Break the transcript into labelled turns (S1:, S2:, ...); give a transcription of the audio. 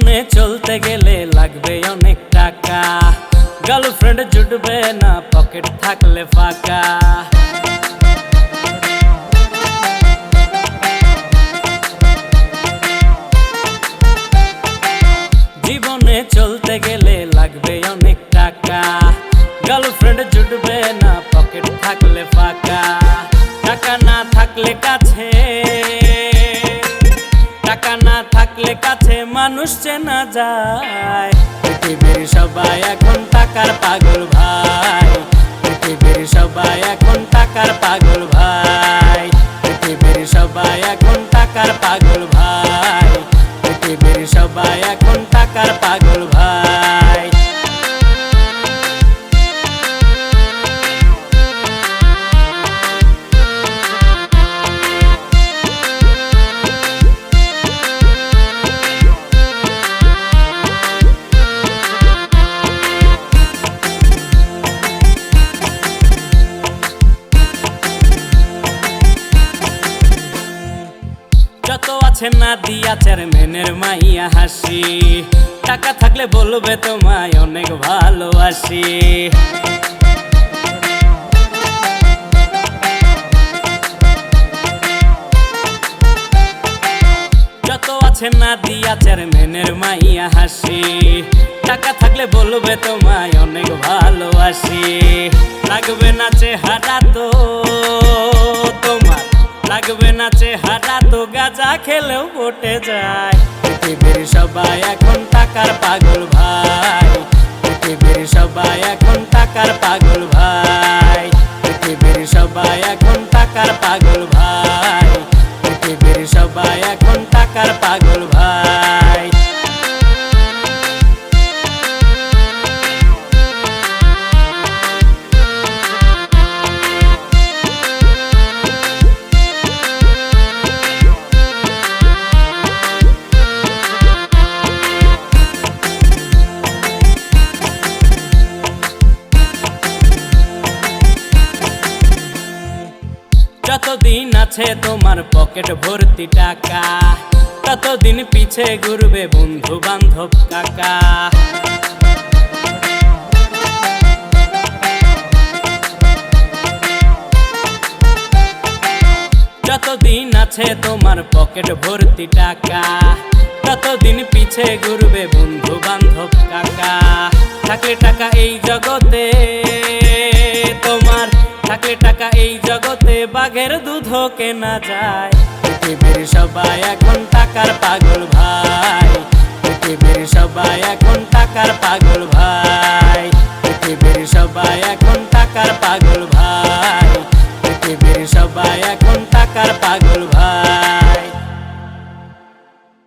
S1: জীবনে চলতে গেলে লাগবে অনেক টাকা। গার্লফ্রেন্ড জুটবে না পকেট থাকলে ফাঁকা। জীবনে চলতে গেলে লাগবে অনেক টাকা। গার্লফ্রেন্ড জুটবে না পকেট থাকলে ফাঁকা। টাকা না থাকলে কাছে টাকা না থাকলে কাছে মানুষ চেনা যায়। পৃথিবীর সবাই এখন টাকার পাগল ভাই। পৃথিবীর সবাই এখন টাকার পাগল ভাই। আছে না দিয়া চেয়ারম্যানের মাইয়া হাসি। টাকা থাকলে বলবে তোমায় অনেক ভালোবাসি। যত না দিয়া চেয়ারম্যানের মাইয়া হাসি। টাকা থাকলে বলবে তোমায় অনেক ভালোবাসি। লাগবে না চেহারা তো। লাগবে না চেহারা, তো গাজা খেলেও বটে যায়। পৃথিবীর সবাই এখন টাকার পাগল ভাই। পৃথিবীর সবাই এখন টাকার পাগল ভাই। পৃথিবীর সবাই এখন টাকার পাগল ভাই। পৃথিবীর সবাই এখন টাকার পাগল ভাই। যতদিন আছে তোমার পকেট ভর্তি টাকা, ততদিন পিছে ঘুরবে বন্ধু বান্ধব কাকা। যতদিন আছে তোমার পকেট ভর্তি টাকা, ততদিন পিছে ঘুরবে বন্ধু বান্ধব কাকা। থাকলে টাকা এই জগতে জগতে বাঘের দুধ কেনা যায়। পৃথিবীর সবাই এখন টাকার পাগল ভাই। পৃথিবীর সবাই এখন টাকার পাগল ভাই।